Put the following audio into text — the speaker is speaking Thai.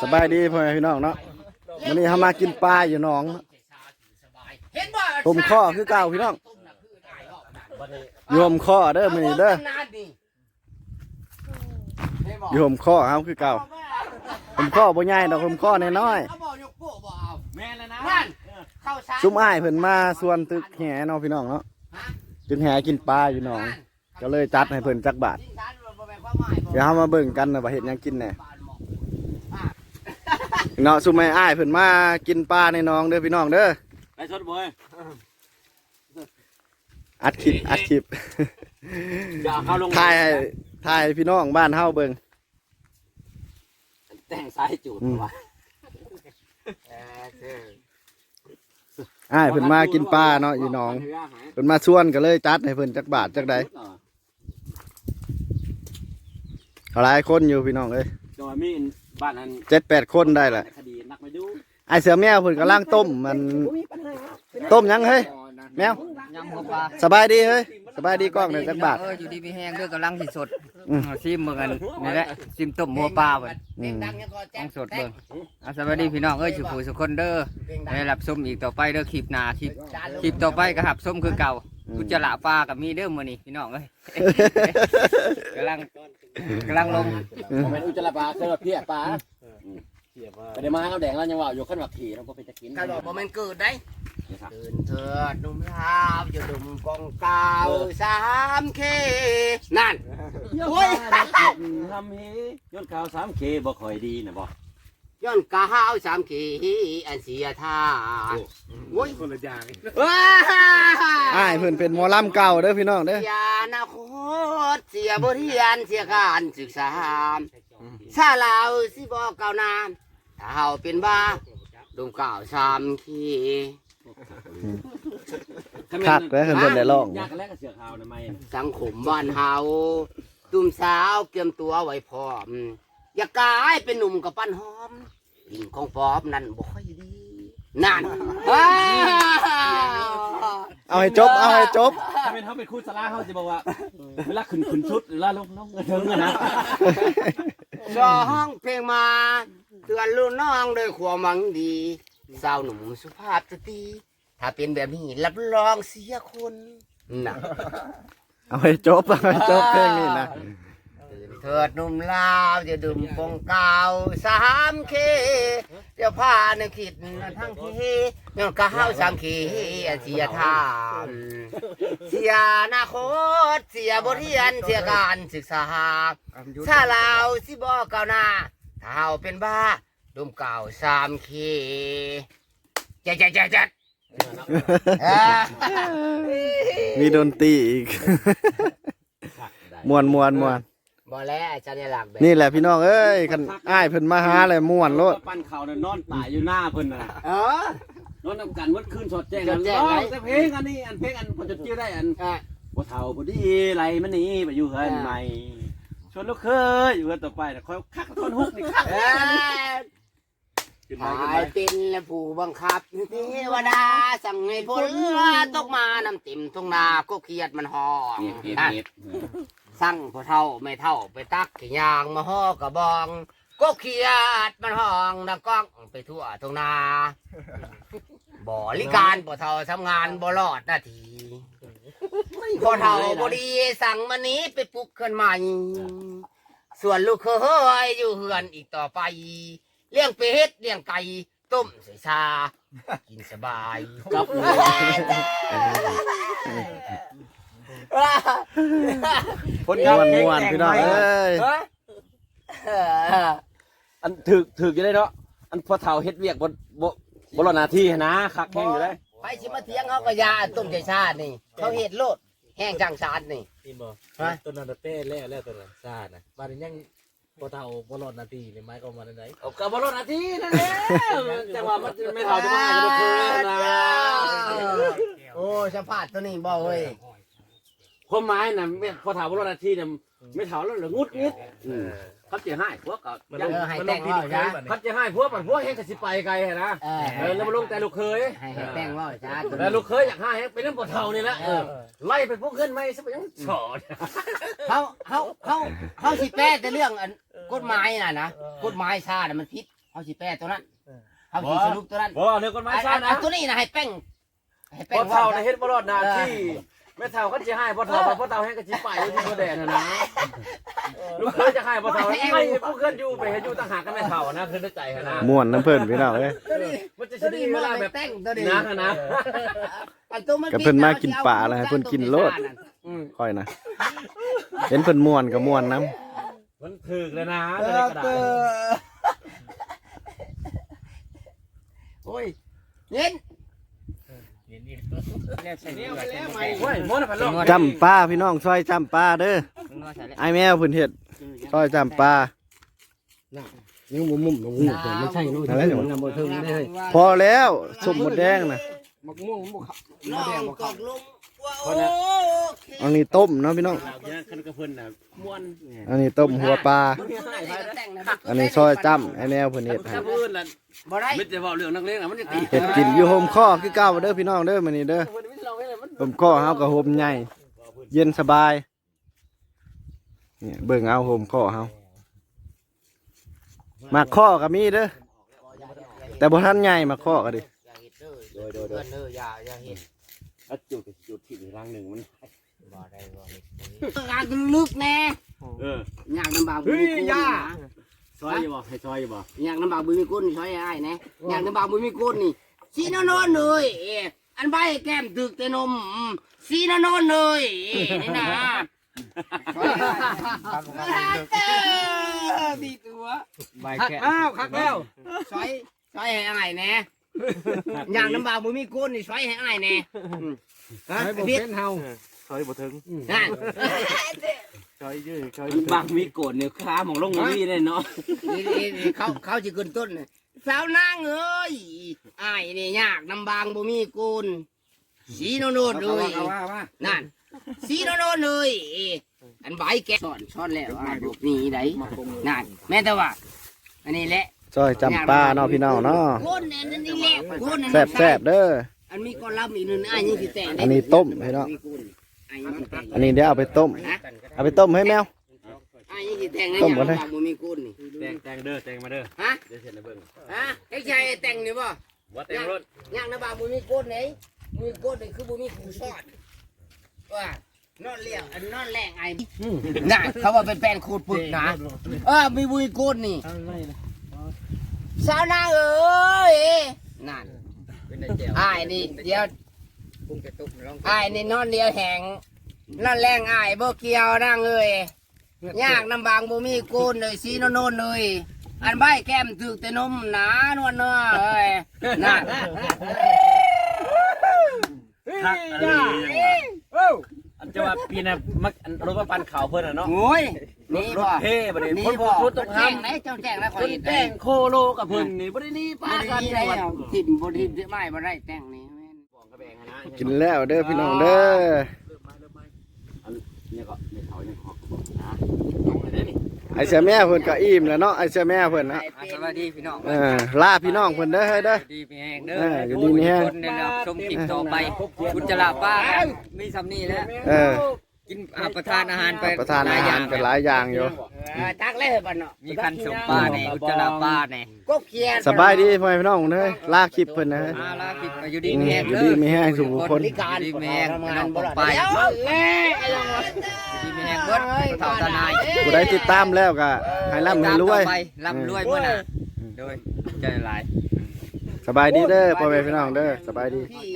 สบายดีพ่อแม่พี่น้องเนาะวันนี้เขามากินปลาอยู่หนองเห็นบ่ต้มข้อคือเก่าพี่น้อง โยมข้อเด้อมื้อนี้เด้อโยมข้อเฮาคือเก่า ผมข้อบ่ใหญ่ดอกผมข้อน้อยเขาบอกยกโป้บ่เอาแม่แล้วนะนั่นเข้าซ้ายๆซุ่มอ้ายเพิ่นมาส่วนตึกแหเนาะพี่น้องเนาะตึกแหกินปลาอยู่หนอง ก็เลยจัดให้เพิ่นจักบาทยิ่งทันบ่แม่นความหมายบ่เดี๋ยวเฮามาเบิ่งกันนะว่าเฮ็ดหยังกินแหน่ เนาะซุ่มอ้ายเพิ่นมากินปลาในหนองเด้อพี่น้องเด้อไปสดบ่อยอัดคลิปอัดคลิปอย่าเอาเข้าลงถ่ายให้ถ่ายให้พี่น้องบ้านเฮาเบิ่งแต่งสายจูดอืมว่ะเออเอออ้ายเพิ่นมากินปลาเนาะอยู่หนองเพิ่นมาชวนก็เลยจัดให้เพิ่นจักบาทจักใดเขาหลายคนอยู่พี่น้องเอ้ยจอยมี บ้านนั้นเจ็ดแปดคนได้แหละคดีนักมาดูไอเสือแมวเพิ่นกำลังต้มมัน ต้มหยังเฮ้ยแมวยังบ่ปลาสบายดีเฮ้ยสบายดีกล้องหน่อยจักบาท เอออยู่ดีมีแห้งเด้อกำลังสิสดอืมเอาซิมเบิ่งกันนี่แหละซิมต้มหัวปลาเบิ่งอืมดังยังก็แจ้ต้องงสดเบิ่งเอาสวัสดีพี่น้องเอ้ยสุขุสุคนเด้อได้รับชมอีกต่อไปเด้อคลิปหน้าคลิปคลิปต่อไปก็หับชมคือเก่า กุจละปลากับมีเด้อมื้อนี้พี่น้องเอ้ย กำลังกำลังลงผมเป็นอุจจาระปลาเคยมาเพี้ยปลาไปได้มาเขาแดงแล้วยังว่าอยู่ขั้นว่าขี่เราก็ไปจะกินถ้าบอกบ่แม่นเกิดได้ตื่นเถิดหนุ่มลาวจะดุมกองกาวสามเคนั่นโอ้ยทำเฮย้อนข่าวสามเคบ่ค่อยดีนะบ่ ย้อนกาวสามเคอันเสียท่าโอ้ยคนละอย่างว้าอ้ายเพิ่นเป็นหมอลำเก่าเด้อพี่น้องเด้อเสียอนาคตเสียบทเรียนเสียการศึกษาชาลาวสิบอกเก่าวนานถ้าเฮาเป็นบ้าดุมเก่าวสามขีคักแล้วเพิ่นเพิ่นได้ร้อง ยากกันแล้วก็เสือขาวนะไม่สังคมบ้านเฮาตุ้มสาวเกียมตัวไว้พร้อม อย่ากลายเป็นหนุ่มกับปั้นหอมลิ่งของปอบนั่นบ่ค่อยดีนั่นอ้าวเอาให้จบ เอาให้จบ ถ้าเป็นเขาเป็นครูสลาเขาจะบอกว่าเวลาขึ้นขึ้นชุดเวลาลงลงเทิงอะนะรอห้องเพลงมา เตือนลูกน้องด้วยความหวังดีสาวหนุ่มสุภาพสตรีถ้าเป็นแบบนี้รับรองเสียคนน่ะเอาให้จบ เอาให้จบเพลงนี้นะ ตื่นเถิดหนุ่มลาวจะดื่มปงกาวสามเคเดี๋ยวพาในคิดทั้งเคย้อนกาวสามเคเสียทานเสียอนาคต เสียบทเรียนเสียการศึกษาชาลาวสิบอกเก่าวหน้าถ้าเฮาเป็นบ้าดุมเก่าวสามเคเจ๊ดเจ๊ดเจ๊ดเจ๊ดอ่ามีดนตรีอีกมวนมวนมวน บ่แล้วอาจารย์หลักแบบนี่แหละพี่น้องเอ้ยคันอ้ายเพิ่นมาหาเลยม่วนโลดปั้นเขาเนี่ยนอนตายอยู่หน้าเพิ่นน่ะเออนอนนำกันวัดคืนสอดแจ้งสกัอนดแจ้งร้ไหนองแต่เพลงอันนี้อันเพลงอันพอจะจิ้วได้อันอะบ่เฒ่าบ่ดีไรมันนี่ไปอยู่เฮือนใหม่ชวนลูกเคยอยู่เฮือนต่อไปแต่คอยคักคนฮุกนี่คักเอ้ย ขึ้นไปหาขึ้นไปยเป็นและผู้บังคับเทวดาสั่งให้ผลตกมาน้ำติ่มทุ่งนาก็เครียดมันหอเงียบเงียบอะเงียบสั่งพอเท่าไม่เท่าไปตักขี้ยางมาห่อกระบอง ก็เครียดมันห้องดังก้องไปทั่วทุ่งนาบริการพอเท่าทำงานบ่รอดนาทีพอเท่าบดีสั่งมานี้ไปปลุกขึ้นใหม่ ส่วนลูกเคยอยู่เฮือนอีกต่อไป เลี้ยงเป็ดเลี้ยงไก่ต้มใส่ชากินสบายกับคนมกับวนเพลม่วนแต่งพี่น้องใหม่เอ้ยอันถึกถึกอยู่ได้เนาะอันพอเฒ่าเฮ็ดเวียกบ่บ่บ่รอหน้าที่นะคักแห้งอยู่ได้ไปสิมาเถียงเขาก็ยาต้มใส่ชานี่ เขาเห็ดโลดแห้งจังสารนี่นี่บ่ฮะต้นนั้นเต้แล้วแล้วต้นนั้นซ่านะบ้านนี้ยัง บ่เท่าบ่รอดนาทีนี่ไม้ก็มาได้ไหนเอาก็บ่รอหน้าที่นั่นแหละจังว่ามันไม่เฒ่าจะมาจะบ่เคยนะโอ้สภาพตัวนี้บ่เว้ยความหมายน่ะไม่พอเฒ่าบ่รอหน้าที่น่ะไม่เฒ่าแล้วเหลืองุดงิดอืม เขาจะให้พวกก็มันเอลงอให้มันลแต่งงที่ว่าลูกเคจ้ะยบัดนี้เขาจะให้พวกมันพวกเฮงก็สิไปไกลนะเออเออแล้วมาลงแต่ลูกเคยให้ให้แต่งว่าจ้าแล้วลูกเคยอยากให้เป็นเรื่องปวดเท่านี่แหละเออไล่ไปพวกเงินไม่ซะไปยังฉอดเขาเขาเขาเขาสิแป้แต่เรื่องอันกฎหมายน่ะนะกฎหมายชาติมันผิดเขาสิแป้ตัวนั้นเขาสิสรุปตัวนั้นบ่เรื่องกฎหมายอันซ่าอันนะอันตัวนี้นะให้แป้งให้แป้พ่งอเท่าว่าในเฮ็ดบ่รอดหน้าที่ แม่เท่าเขาจะให้พ่อเท่าไปพ่อเท่าให้ก็สิไปอยู่ที่บ่แดนนะนะลูกเคยจะให้พ่อเท่าให้พวกเงินอยู่ไปให้อยู่ต่างหากกันแม่เท่านะคือในใจนะม่วนน้ำเพิ่นพี่น้องเอ้ยมันจะตัวดีนี้เวมันลาไปแบบแต่งตัวนี้นะนะอันตัวมันก็เพิ่นมากินปลาแล้วให้เพิ่นกินโลดค่อยนะเห็นเพิ่นม่วนก็ม่วนน้มันถึกเลยนะเอในอกระดาเอษอโอ้ยเงินเห็นนี่โอ้ยมอนพันโลกำ จำปลาพี่น้องซอยจำปลาเด้อไอแมวเพิ่นเฮ็ดซอยจำปลายังมุมมุมมุมไม่ใช่นู่นอะไรอยู่นำบ่ถึงได้พอแล้วสมหมดแดงนะมักม่วงบ่น้องกอกลงว้าโอ้อันนี้ต้มเนาะพี่น้องอันนี้ต้มหัวปลา อันนี้ซอยจำไอแมวเพิ่นเฮ็ด ให้ถ้าผู้อื่นล่ะบ่ได้มิจะเว้าเรื่องนักเลงอะมันจะตีเฮ็ดกินอยู่โฮมข้อคือเก่าเด้อพี่น้องเด้อมื้อนี้เด้อโฮมข้อเฮาก็โฮมใหญ่เย็นสบายเนี่ยเบิ่งเอาโฮมข้อเฮามาข้อก็มีเด้อแต่บ่ทันใหญ่มาข้อก็ดิอย่าเฮ็ดเด้อโดยโดยเด้ออย่าอย่าเฮ็ดแล้วจุดจุดที่รังหนึ่งมันบ่ได้บ่เฮ็ดงานลึกแน่เอออยากลำบากบุญมีกุลนะ ซอยอยู่บ่ให้ซอยอยู่บ่อยากลำบากบุญมีกุลช่วยอ้ายแน่อยากลำบากบุญมีกุลนี่สีนอนๆเลยเอ้อันใบแก้มตึกแต่นมอืมสีนอนๆเลยเอ้นี่นะดีตัวใบแกะอ้าวคักแล้วช่วยช่วยให้อ้ายแน่อยากลำบากบุญมีกุลนี่ช่วยให้อ้ายแน่ฮะเรียกซอยบ่ถึงนั่นซอยยื้อซอย บางมีโกดเนี่ยขาหมองลงมีได้เนาะนี่นี่นี่เขาเขาจะขึ้นต้นน่ะสาวนางเอ้ยอ้ายนี่ยากลำบากบุญมีกุลสีโนนๆเลยเอาว่าว่านั่นสีโนโนนเลยเอ้อันใบแกะสอนช้อนแล้วอะบอกนี่ไดนั่นแม่แต่ว่า อันนี้แหละซอยจำปลาเนาะพี่น้องเนาะก้นอันนี้แหละก้นอันแซ่บแซ่บๆเด้ออันมีก้อนลำอีกหนึ่งอันนี้สิแต่งอันนี้ต้มให้เนาะมีก้นอันนี้สิแต่งอันนี้เดี๋ยวเอาไปต้มนะ เอาไปต้มให้แมวอันนี้สิแต่งนะต้มก่อนอได้ย่างบ่มีก้นนี่แตงแตงเด้อแตงมาเด้อฮะเดี๋ยวเสร็จแล้วเบิ่งฮะไอ้ชายแต่งนี่บ่ว่าแตงรถย่างนะบ่าวบ่มีก้นไหนมีก้นนี่คือบ่มีขู่ซอดว่านอนเลี้ยงอันนอนแรงไอ้น่ะเขาว่าเป็นแป้นขูดปึกนะเออมีบุยก้นนี่สาวนางเอ้ยนั่นอ้ายนี่เดี๋ยวอ้ายนี่นอนเดียวแหง นอนแรงอ้ายบ่เกี่ยวนางเอ้ยยากน้ำบางบ่มีโกนเลยสีโนนๆเลยอันใบแก้มถึกแต่นมหนานวลเนาะเอ้ยนั่นคักอะไรอันจะว่าปีน่ะมักอันรถมาปั่นข่าวเพิ่นน่ะเนาะโอ้ยนี่รบ่ถเท่บ่ได้นี่คนบ่รถตกแจ้ห้างงไหนเจ้าแจ้งแล้วขอคนเห็นแต่งโคโลกับเพิ่นนี่บ่ได้นี่บ่ป้าได้กันนี่ได้เอาทิ่มบ่ทิ่มไม่บ่ได้แต่งนี่แม่นกินแล้วเด้อพี่น้องเด้อ เนี่ยก็เนี่ยเขาเนี่ยเขาบอกนะเอา ไปได้นี่ไอเสียแม่เพิ่นก็อิ่มแล้วเนาะไอเสียแม่เพิ่นนะอะสวัสดีพี่น้องเออลาพี่น้องเพิ่นเด้อเฮ้ยเด้อดีมีแห้งเด้เออออยู่ดีมีแห้งคนเนี่ยนะชมคลิปต่อไปคุณจะลาป้ามีสำนีแล้วเออ กินอาประทานอาหารไปประทานอาหารกันหลายอย่างอยู่เออตักเลยบัดเนาะมีคันสมป้าเนี่ยคุณจะลาป้าเนี่ยกบเขียนสบายดีพ่อแม่พี่น้องเด้อลาคลิปเพิ่นนะเฮ้ยอาลาคลิปไปอยู่ดีอืมมีแห้งอยู่เด้ดีอมีแห้งสุขคนบริการดีมีแห้งทำพี่งาน้อนงบ่ปได้องไปเดี๋ยวเอ้ยไอ้น้องดีมีแห้งเบิดผู้เฒ่าตาหนายผู้ใดติดตามแล้วก็ให้ร่ำให้รวยตามต่อไปร่ำรวยเมื่อน่ะโดยใจหลายสบายดีเด้อพ่อแม่พี่น้องเด้อสบายดีพี่